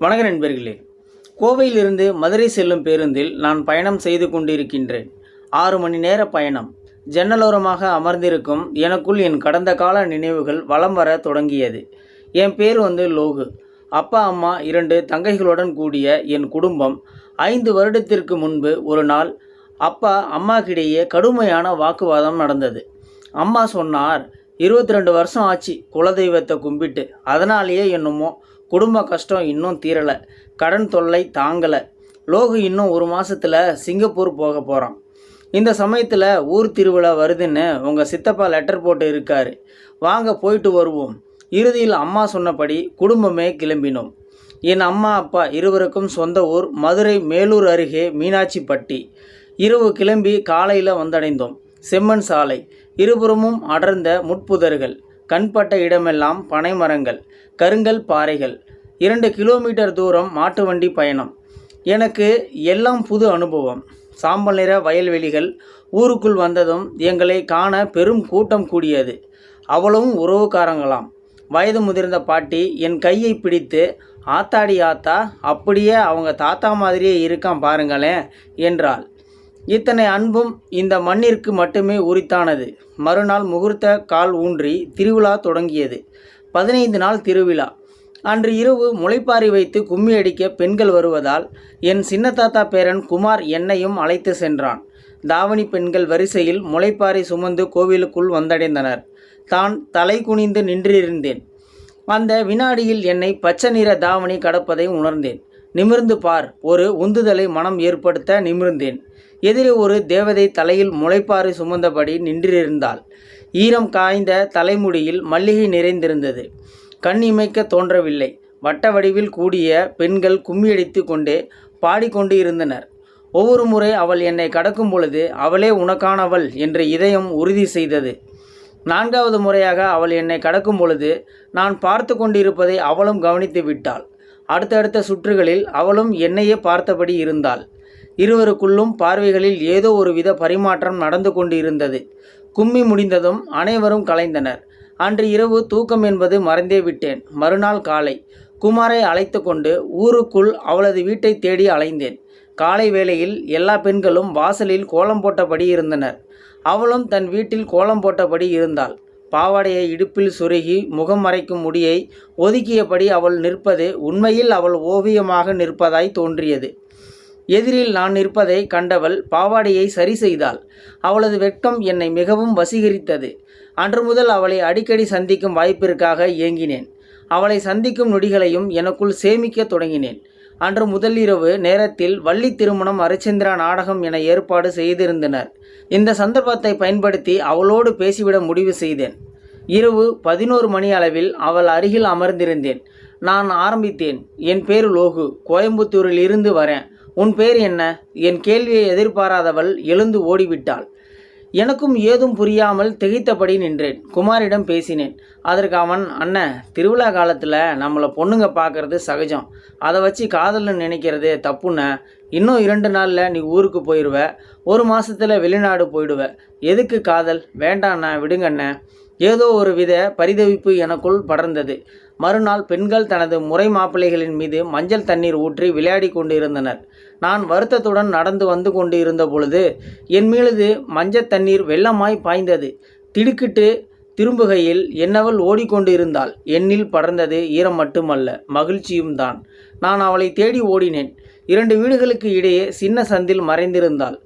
வணக்க நண்பர்களே கோவையிலிருந்து மதுரை செல்லும் பேருந்தில் நான் பயணம் செய்து கொண்டிருக்கின்றேன். ஆறு மணி நேர பயணம். ஜன்னலோரமாக அமர்ந்திருக்கும் எனக்குள் என் கடந்த கால நினைவுகள் வலம் வர தொடங்கியது. என் பேர் வந்து லோகு. அப்பா அம்மா இரண்டு தங்கைகளுடன் கூடிய என் குடும்பம் ஐந்து வருடத்திற்கு முன்பு ஒரு நாள் அப்பா அம்மாக்கிடையே கடுமையான வாக்குவாதம் நடந்தது. அம்மா சொன்னார் இருபத்தி ரெண்டு வருஷம் ஆச்சு குலதெய்வத்தை கும்பிட்டு. அதனாலேயே என்னமோ குடும்ப கஷ்டம் இன்னும் தீரலை. கடன் தொல்லை தாங்கலை. லோகு இன்னும் ஒரு மாதத்தில் சிங்கப்பூர் போக போகிறான் இந்த சமயத்தில் ஊர் திருவிழா வருதுன்னு உங்கள் சித்தப்பா லெட்டர் போட்டு இருக்காரு. வாங்க போயிட்டு வருவோம். இறுதியில் அம்மா சொன்னபடி குடும்பமே கிளம்பினோம். என் அம்மா அப்பா இருவருக்கும் சொந்த ஊர் மதுரை மேலூர் அருகே மீனாட்சிப்பட்டி. இரவு கிளம்பி காலையில் வந்தடைந்தோம். செம்மண் சாலை. இருபுறமும் அடர்ந்த முட்புதர்கள். கண்பட்ட இடமெல்லாம் பனைமரங்கள். கருங்கல் பாறைகள். இரண்டு கிலோமீட்டர் தூரம் மாட்டு வண்டி பயணம். எனக்கு எல்லாம் புது அனுபவம். சாம்பல் நிற வயல்வெளிகள் ஊருக்குள் வந்ததும் எங்களை காண பெரும் கூட்டம் கூடியது. அவளும் உறவுக்காரங்களாம். வயது முதிர்ந்த பாட்டி என் கையை பிடித்து ஆத்தாடி ஆத்தா அப்படியே அவங்க தாத்தா மாதிரியே இருக்கான் பாருங்களேன் என்றாள். இத்தனை அன்பும் இந்த மண்ணிற்கு மட்டுமே உரித்தானது. மறுநாள் முகூர்த்த கால் ஊன்றி திருவிழா தொடங்கியது. பதினைந்து நாள் திருவிழா. அன்று இரவு முளைப்பாரி வைத்து கும்மி அடிக்க பெண்கள் வருவதால் என் சின்ன தாத்தா பேரன் குமார் என்னையும் அழைத்து சென்றான். தாவணி பெண்கள் வரிசையில் முளைப்பாரி சுமந்து கோவிலுக்குள் வந்தடைந்தனர். தான் தலை குனிந்து நின்றிருந்தேன். அந்த வினாடியில் என்னை பச்சை நிற தாவணி கடப்பதை உணர்ந்தேன். நிமிர்ந்து பார் ஒரு உந்துதலை மனம் ஏற்படுத்த நிமிர்ந்தேன். எதிரே ஒரு தேவதை தலையில் முளைப்பாறை சுமந்தபடி நின்றிருந்தாள். ஈரம் காய்ந்த தலைமுடியில் மல்லிகை நிறைந்திருந்தது. கண் இமைக்க தோன்றவில்லை. வட்ட வடிவில் கூடிய பெண்கள் கும்மியடித்து கொண்டே பாடிக்கொண்டு இருந்தனர். ஒவ்வொரு முறை அவள் என்னை கடக்கும் பொழுது அவளே உனக்கானவள் என்று இதயம் உறுதி செய்தது. நான்காவது முறையாக அவள் என்னை கடக்கும் பொழுது நான் பார்த்து கொண்டிருப்பதை அவளும் கவனித்து விட்டாள். அடுத்தடுத்த சுற்றுகளில் அவளும் என்னையே பார்த்தபடி இருந்தாள். இருவருக்குள்ளும் பார்வைகளில் ஏதோ ஒரு வித பரிமாற்றம் நடந்து கொண்டு இருந்தது கும்மி முடிந்ததும் அனைவரும் கலைந்தனர். அன்று இரவு தூக்கம் என்பது மறந்தே விட்டேன். மறுநாள் காலை குமாரை அழைத்து கொண்டு ஊருக்குள் அவளது வீட்டை தேடி அலைந்தேன். காலை வேளையில் எல்லா பெண்களும் வாசலில் கோலம் போட்டபடி இருந்தனர். அவளும் தன் வீட்டில் கோலம் போட்டபடி இருந்தாள். பாவாடையை இடுப்பில் சுருகி முகம் மறைக்கும் முடியை ஒதுக்கியபடி அவள் நிற்பது உண்மையில் அவள் ஓவியமாக நிற்பதாய் தோன்றியது. எதிரில் நான் நிற்பதை கண்டவள் பாவாடையை சரி செய்தாள். அவளது வெட்கம் என்னை மிகவும் வசீகரித்தது. அன்று முதல் அவளை அடிக்கடி சந்திக்கும் வாய்ப்பிற்காக ஏங்கினேன். அவளை சந்திக்கும் நொடிகளையும் எனக்குள் சேமிக்க தொடங்கினேன். அன்று முதலிரவு நேரத்தில் வள்ளி திருமணம் அரிச்சந்திரா நாடகம் என ஏற்பாடு செய்திருந்தனர். இந்த சந்தர்ப்பத்தை பயன்படுத்தி அவளோடு பேசிவிட முடிவு செய்தேன். இரவு பதினோரு மணி அளவில் அவள் அருகில் அமர்ந்திருந்தேன். நான் ஆரம்பித்தேன். என் பேர் லோகு. கோயம்புத்தூரில் இருந்து வரேன். உன் பேர் என்ன? என் கேள்வியை எதிர்பாராதவள் எழுந்து ஓடிவிட்டாள். எனக்கும் ஏதும் புரியாமல் திகைத்தபடி நின்றேன். குமாரிடம் பேசினேன். அதற்கு அவன் அண்ணன் திருவிழா காலத்தில் நம்மளை பொண்ணுங்க பார்க்கறது சகஜம். அதை வச்சு காதல்னு நினைக்கிறது தப்புண்ண. இன்னும் இரண்டு நாளில் நீ ஊருக்கு போயிடுவ ஒரு மாதத்தில் வெளிநாடு போயிடுவ. எதுக்கு காதல்? வேண்டாண்ணா விடுங்கண்ணே. ஏதோ ஒரு வித பரிதவிப்பு எனக்குள் படர்ந்தது. மறுநாள் பெண்கள் தனது முறை மாப்பிள்ளைகளின் மீது மஞ்சள் தண்ணீர் ஊற்றி விளையாடி கொண்டிருந்தனர். நான் வருத்தத்துடன் நடந்து வந்து கொண்டு இருந்த பொழுது என் மீது மஞ்சள் தண்ணீர் வெள்ளமாய் பாய்ந்தது. திடுக்கிட்டு திரும்புகையில் என்னவள் ஓடிக்கொண்டு இருந்தாள் என்னில் படர்ந்தது ஈரம் மட்டுமல்ல மகிழ்ச்சியும் தான். நான் அவளை தேடி ஓடினேன். இரண்டு வீடுகளுக்கு இடையே சின்ன சந்தில் மறைந்திருந்தாள்.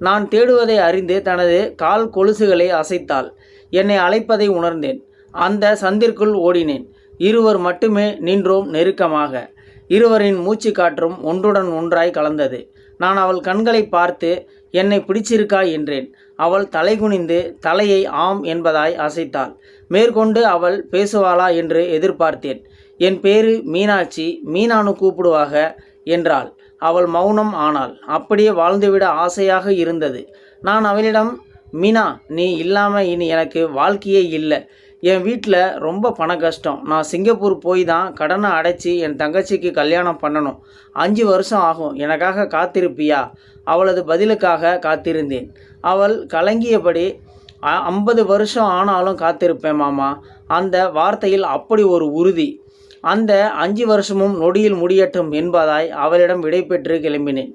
நான் தேடுவதை அறிந்து தனது கால் கொலுசுகளை அசைத்தாள். என்னை அழைப்பதை உணர்ந்தேன். அந்த சந்திற்குள் ஓடினேன். இருவர் மட்டுமே நின்றோம் நெருக்கமாக. இருவரின் மூச்சு காற்றும் ஒன்றுடன் ஒன்றாய் கலந்தது. நான் அவள் கண்களை பார்த்து என்னை பிடிச்சிருக்கா? என்றேன். அவள் தலைகுனிந்து தலையை ஆம் என்பதாய் அசைத்தாள். மேற்கொண்டு அவள் பேசுவாளா? என்று எதிர்பார்த்தேன். என் பேரு மீனாட்சி மீனானு கூப்பிடுவாக? என்றாள். அவள் மௌனம் ஆனாள். அப்படியே வாழ்ந்துவிட ஆசையாக இருந்தது. நான் அவளிடம் மீனா நீ இல்லாமல் இனி எனக்கு வாழ்க்கையே இல்லை. என் வீட்டில் ரொம்ப பண கஷ்டம். நான் சிங்கப்பூர் போய் தான் கடனை அடைச்சி என் தங்கச்சிக்கு கல்யாணம் பண்ணணும். அஞ்சு வருஷம் ஆகும். எனக்காக காத்திருப்பியா? அவளது பதிலுக்காக காத்திருந்தேன். அவள் கலங்கியபடி ஐம்பது வருஷம் ஆனாலும் காத்திருப்பேன் மாமா. அந்த வார்த்தையில் அப்படி ஒரு உறுதி. அந்த அஞ்சு வருஷமும் நொடியில் முடியட்டும் என்பதாய் அவளிடம் விடைபெற்று கிளம்பினேன்.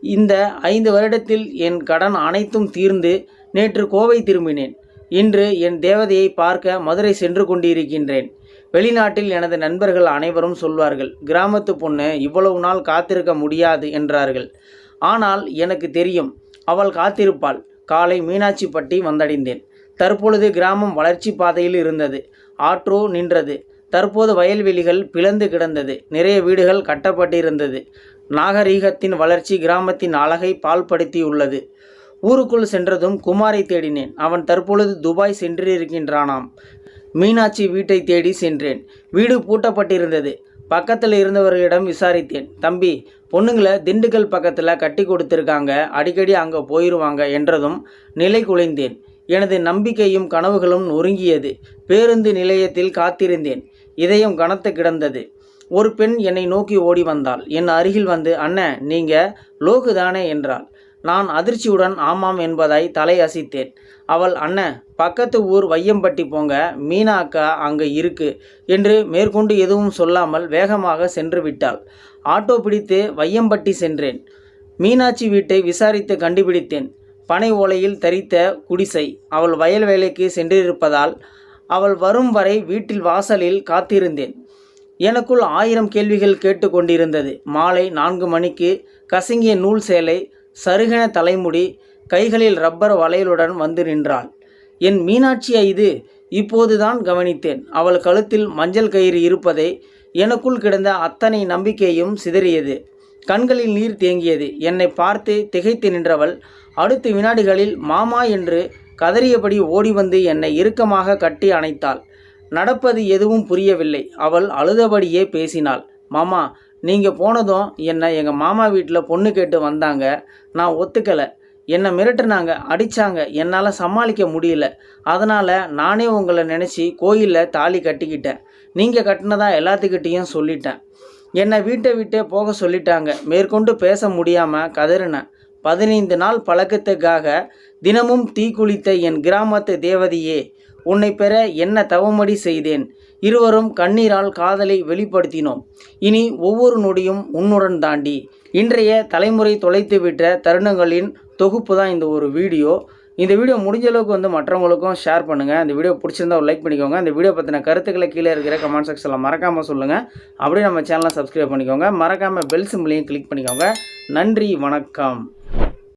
இந்த ஐந்து வருடத்தில் என் கடன் அனைத்தும் தீர்ந்து நேற்று கோவை திரும்பினேன். இன்று என் தேவதையை பார்க்க மதுரை சென்று கொண்டிருக்கின்றேன். வெளிநாட்டில் எனது நண்பர்கள் அனைவரும் சொல்வார்கள் கிராமத்து பொண்ணு இவ்வளவு நாள் காத்திருக்க முடியாது என்றார்கள். ஆனால் எனக்கு தெரியும் அவள் காத்திருப்பாள். காலை மீனாட்சிப்பட்டி வந்தடைந்தேன். தற்பொழுது கிராமம் வளர்ச்சி பாதையில் இருந்தது. ஆற்றோ நின்றது. தற்போது வயல்வெளிகள் பிளந்து கிடந்தது. நிறைய வீடுகள் கட்டப்பட்டிருந்தது. நாகரீகத்தின் வளர்ச்சி கிராமத்தின் அழகை பால்படுத்தியுள்ளது. ஊருக்குள் சென்றதும் குமாரை தேடினேன். அவன் தற்பொழுது துபாய் சென்றிருக்கின்றானாம். மீனாட்சி வீட்டை தேடி சென்றேன். வீடு பூட்டப்பட்டிருந்தது. பக்கத்தில் இருந்தவர்களிடம் விசாரித்தேன். தம்பி பொண்ணுங்களை திண்டுக்கல் பக்கத்தில் கட்டி கொடுத்துருக்காங்க. அடிக்கடி அங்கே போயிடுவாங்க என்றதும் நிலை குலைந்தேன். எனது நம்பிக்கையும் கனவுகளும் நொறுங்கியது. பேருந்து நிலையத்தில் காத்திருந்தேன். இதயம் கனத்து கிடந்தது. ஒரு பெண் என்னை நோக்கி ஓடி வந்தாள். என் அருகில் வந்து அண்ணன் நீங்கள் லோகு தானே என்றாள். நான் அதிர்ச்சியுடன் ஆமாம் என்பதாய் தலை அசைத்தேன் அவள் அண்ணன் பக்கத்து ஊர் வையம்பட்டி போங்க மீனா அக்கா அங்கே இருக்கு என்று மேற்கொண்டு எதுவும் சொல்லாமல் வேகமாக சென்று விட்டாள். ஆட்டோ பிடித்து வையம்பட்டி சென்றேன். மீனாட்சி வீட்டை விசாரித்து கண்டுபிடித்தேன். பனை ஓலையில் தரித்த குடிசை. அவள் வயல் வேலைக்கு சென்றிருப்பதால் அவள் வரும் வரை வீட்டில் வாசலில் காத்திருந்தேன். எனக்குள் ஆயிரம் கேள்விகள் கேட்டுக்கொண்டிருந்தது. மாலை நான்கு மணிக்கு கசங்கிய நூல் சேலை சருகென தலைமுடி கைகளில் ரப்பர் வளையலுடன் வந்து நின்றாள். என் மீனாட்சியா இது? இப்போதுதான் கவனித்தேன். அவள் கழுத்தில் மஞ்சள் கயிறு இருப்பதை எனக்குள் கிடந்த அத்தனை நம்பிக்கையும் சிதறியது. கண்களில் நீர் தேங்கியது. என்னை பார்த்து திகைத்து நின்றவள் அடுத்த வினாடிகளில் மாமா என்று கதறியபடி ஓடி வந்து என்னை இறுக்கமாக கட்டி அணைத்தாள். நடப்பது எதுவும் புரியவில்லை. அவள் அழுதபடியே பேசினாள். மாமா நீங்கள் போனதும் என்னை எங்கள் மாமா வீட்டில் பொண்ணு கேட்டு வந்தாங்க. நான் ஒத்துக்கலை. என்னை மிரட்டுனாங்க அடித்தாங்க என்னால் சமாளிக்க முடியல. அதனால் நானே உங்களை நினச்சி கோயிலில் தாலி கட்டிக்கிட்டேன். நீங்கள் கட்டினதா எல்லாத்துக்கிட்டேயும் சொல்லிட்டேன். என்னை வீட்டை விட்டே போக சொல்லிட்டாங்க. மேற்கொண்டு பேச முடியாமல் கதறினேன். பதினைந்து நாள் பழக்கத்துக்காக தினமும் தீக்குளித்த என் கிராமத்து தேவதையே உன்னை பெற என்ன தவமடி செய்தேன்? இருவரும் கண்ணீரால் காதலை வெளிப்படுத்தினோம். இனி ஒவ்வொரு நொடியும் உன்னுடன் தாண்டி. இன்றைய தலைமுறை தொலைத்துவிட்ட தருணங்களின் தொகுப்பு தான் இந்த ஒரு வீடியோ. இந்த வீடியோ முடிஞ்ச அளவுக்கு வந்து மற்றவங்களுக்கும் ஷேர் பண்ணுங்கள் இந்த வீடியோ பிடிச்சிருந்தா ஒரு லைக் பண்ணிக்கோங்க. இந்த வீடியோ பற்றின கருத்துக்களை கீழே இருக்கிற கமெண்ட் செக்ஷனில் மறக்காமல் சொல்லுங்கள் அப்படியே நம்ம சேனலை சப்ஸ்கிரைப் பண்ணிக்கோங்க. மறக்காமல் பெல் சிம்லையும் கிளிக் பண்ணிக்கோங்க. நன்றி வணக்கம்.